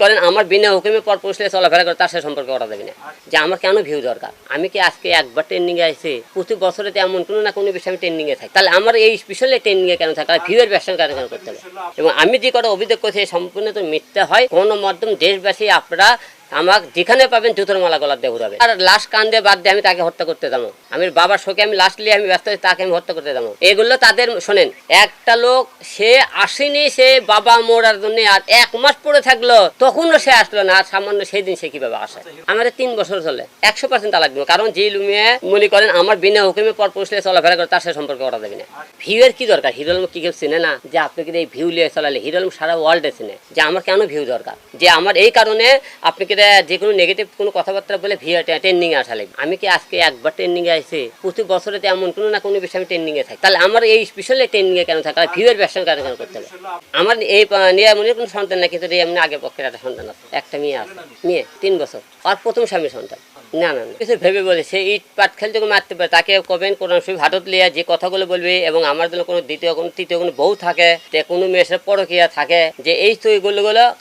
করেন আমার বিনা হুকুমে পর পুষলে চলাফেরা করে, তার সাথে সম্পর্ক করা যাবে না যে আমার কেন ভিউ দরকার? আমি কি আজকে একবার ট্রেন্ডিংয়ে এ আসছি প্রতি বছরে এমন কোনো না কোনো বিষয়ে আমি ট্রেনিংয়ে থাকি। তাহলে আমার এই স্পেশালে ট্রেনিংয়ে কেন থাকে ভিউয়ের ব্যবসা কেন কেন করতে হবে? এবং আমি যে কটা অভিযোগ করছি সম্পূর্ণ তো মিথ্যা হয়। কোনো মাধ্যম দেশবাসী, আপনারা আমাকে যেখানে পাবেন জুতোর মালা গলার দিয়ে ঘুরাবে। আর লাশ কান দিয়ে বাদ দিয়ে আমি তাকে হত্যা করতে যাব। আমি বাবার শোকে আমি লাশ নিয়ে আমি ব্যস্ত তাকে আমি হত্যা করতে যাব। এগুলো তাদের, শোনেন, একটা লোক, সে আসেনি, সে বাবা মোড়ার জন্য আর এক মাস পরে থাকল, তখনও সে আসলো না, আর সামান্য সেই দিন সে কীভাবে আসে? আমাদের তিন বছর চলে, একশো পার্সেন্ট তালাক দিব, কারণ যে লুমিয়ে মনে করেন আমার বিনা হুকুমে পর পুষলে চলাফেরা করে, তার সাথে সম্পর্ক করা যাবে না। ভিউয়ের কি দরকার? হিরোলম কি কেউ চিনে না? যে আপনি কিন্তু এই ভিউ নিয়ে চলালে হিরোলম সারা ওয়ার্ল্ডে চিনে, যে আমার কেন ভিউ দরকার? যে আমার এই কারণে আপনি কি যে কোনো নেগেটিভ কোনো কথাবার্তা বলে ভিআর ট্রেন্ডিং এ আসা লাগবে। আমি কি আজকে একবার ট্রেন্ডিং এ আসছি? প্রতি বছরে এমন কোনো না কোনো বিষয়ে আমি ট্রেন্ডিং এ থাকি। তাহলে আমার এই বিষয়ে ট্রেন্ডিং এ কেন থাকে ভিউয়ের ব্যবসা কেন কেন করতে হবে আমার এই নিরামনের কোনো সন্তান না কিন্তু এমনি আগে পক্ষের একটা সন্তান আছে। একটা মেয়ে আছে। মেয়ে, তিন বছর। আর প্রথম স্বামীর সন্তান। না না কিছু ভেবে বলে, সে ইট পাট খেলে যখন মারতে পারে, তাকে কবেন কোরআন শরীফ হাতত লিয়া যে কথাগুলো বলবে এবং আমার জন্য কোনো দ্বিতীয়, কোনো তৃতীয়, কোনো বউ থাকে তে কোনো মেয়ের পরকিয়া থাকে, যে এই তো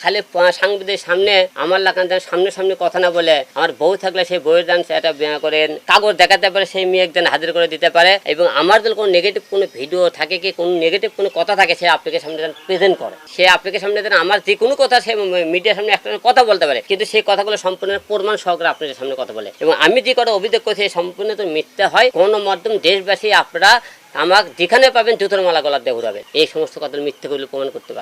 খালি সাংবাদিক সামনে, আমার লাগান যেন সামনে সামনে কথা না বলে, আমার বউ থাকলে সেই বউয়ের দান সেটা বিয়া করেন, কাগজ দেখাতে পারে সেই মেয়ে একজন হাজির করে দিতে পারে, এবং আমার যদি কোনো নেগেটিভ কোনো ভিডিও থাকে কি, কোনো নেগেটিভ কোনো কথা থাকে, সে আপনাকে সামনে যেন প্রেজেন্ট করে। সে আপনাকে সামনে যেন আমার যে কোনো কথা সে মিডিয়ার সামনে একটা কথা বলতে পারে, কিন্তু সেই কথাগুলো সম্পূর্ণ প্রমাণ সহকারে আপনাদের সামনে কথা বলে। এবং আমি যে কটা অভিযোগ করছি সম্পূর্ণ তো মিথ্যা হয়। কোনো মাধ্যম দেশবাসী আপনারা আমাকে যেখানে পাবেন জুতোর মালা গলার দিয়ে এই সমস্ত কথা মিথ্যে গুলো প্রমাণ করতে পারে।